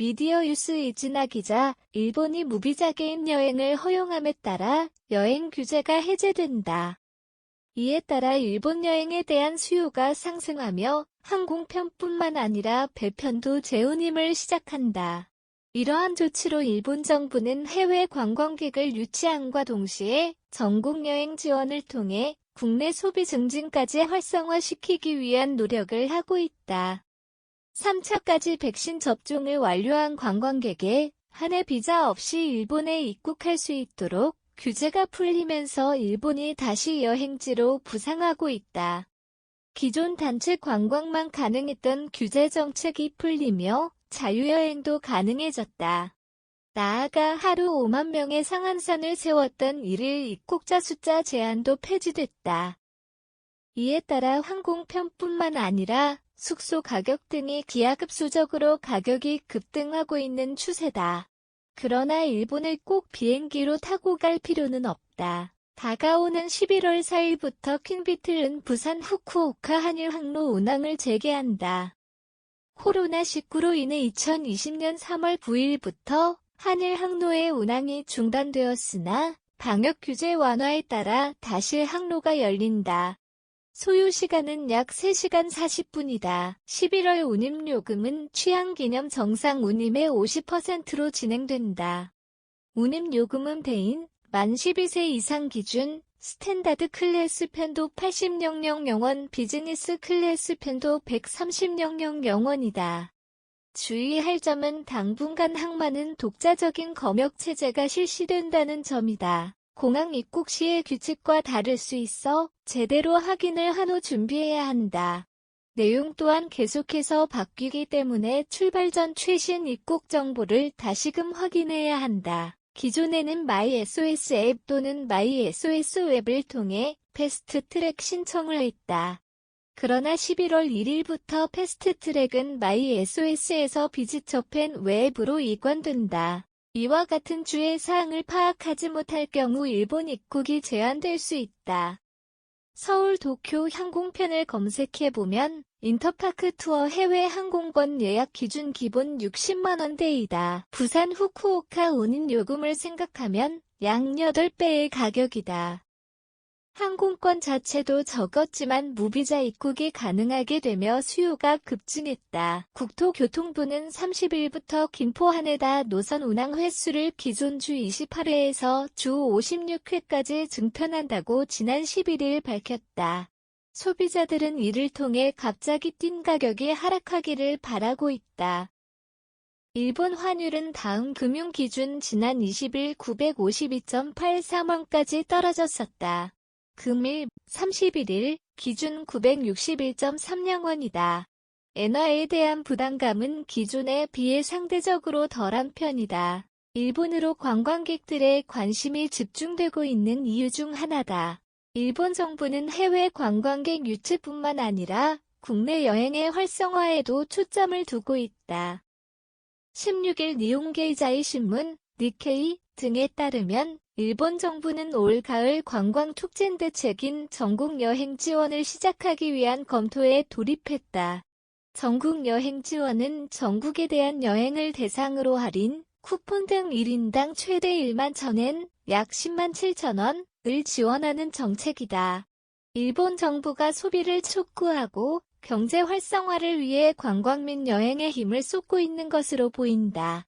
미디어 유스 이즈나 기자, 일본이 무비자 개인 여행을 허용함에 따라 여행 규제가 해제된다. 이에 따라 일본 여행에 대한 수요가 상승하며 항공편뿐만 아니라 배편도 재운임을 시작한다. 이러한 조치로 일본 정부는 해외 관광객을 유치함과 동시에 전국 여행 지원을 통해 국내 소비 증진까지 활성화시키기 위한 노력을 하고 있다. 3차까지 백신 접종을 완료한 관광객에 한해 비자 없이 일본에 입국할 수 있도록 규제가 풀리면서 일본이 다시 여행지로 부상하고 있다. 기존 단체 관광만 가능했던 규제 정책이 풀리며 자유여행도 가능해졌다. 나아가 하루 5만 명의 상한선을 세웠던 일일 입국자 숫자 제한도 폐지됐다. 이에 따라 항공편뿐만 아니라 숙소 가격 등이 기하급수적으로 가격이 급등하고 있는 추세다. 그러나 일본을 꼭 비행기로 타고 갈 필요는 없다. 다가오는 11월 4일부터 퀸비틀은 부산 후쿠오카 한일 항로 운항을 재개한다. 코로나19로 인해 2020년 3월 9일부터 한일 항로의 운항이 중단되었으나 방역 규제 완화에 따라 다시 항로가 열린다. 소요 시간은 약 3시간 40분이다. 11월 운임 요금은 취향 기념 정상 운임의 50%로 진행된다. 운임 요금은 배인 만 12세 이상 기준 스탠다드 클래스 편도 80,000영원, 비즈니스 클래스 편도 130,000영원이다. 주의할 점은 당분간 항만은 독자적인 검역 체제가 실시된다는 점이다. 공항 입국 시의 규칙과 다를 수 있어 제대로 확인을 한 후 준비해야 한다. 내용 또한 계속해서 바뀌기 때문에 출발 전 최신 입국 정보를 다시금 확인해야 한다. 기존에는 마이 SOS 앱 또는 마이 SOS 웹을 통해 패스트 트랙 신청을 했다. 그러나 11월 1일부터 패스트 트랙은 마이 SOS에서 비직 접행 웹으로 이관된다. 이와 같은 주의 사항을 파악하지 못할 경우 일본 입국이 제한될 수 있다. 서울 도쿄 항공편을 검색해보면 인터파크 투어 해외 항공권 예약 기준 기본 60만원대이다. 부산 후쿠오카 운임 요금을 생각하면 약 8배의 가격이다. 항공권 자체도 적었지만 무비자 입국이 가능하게 되며 수요가 급증했다. 국토교통부는 30일부터 김포 한해다 노선 운항 횟수를 기존 주 28회에서 주 56회까지 증편한다고 지난 11일 밝혔다. 소비자들은 이를 통해 갑자기 뛴 가격이 하락하기를 바라고 있다. 일본 환율은 다음 금융 기준 지난 20일 952.83원까지 떨어졌었다. 금일 31일 기준 961.30원이다. 엔화에 대한 부담감은 기존에 비해 상대적으로 덜한 편이다. 일본으로 관광객들의 관심이 집중되고 있는 이유 중 하나다. 일본 정부는 해외 관광객 유치뿐만 아니라 국내 여행의 활성화에도 초점을 두고 있다. 16일 니온게이자이 신문, 니케이 등에 따르면 일본 정부는 올 가을 관광 촉진 대책인 전국 여행 지원을 시작하기 위한 검토에 돌입했다. 전국 여행 지원은 전국에 대한 여행을 대상으로 할인, 쿠폰 등 1인당 최대 1만 천엔 약 10만 7천 원을 지원하는 정책이다. 일본 정부가 소비를 촉구하고 경제 활성화를 위해 관광 및 여행에 힘을 쏟고 있는 것으로 보인다.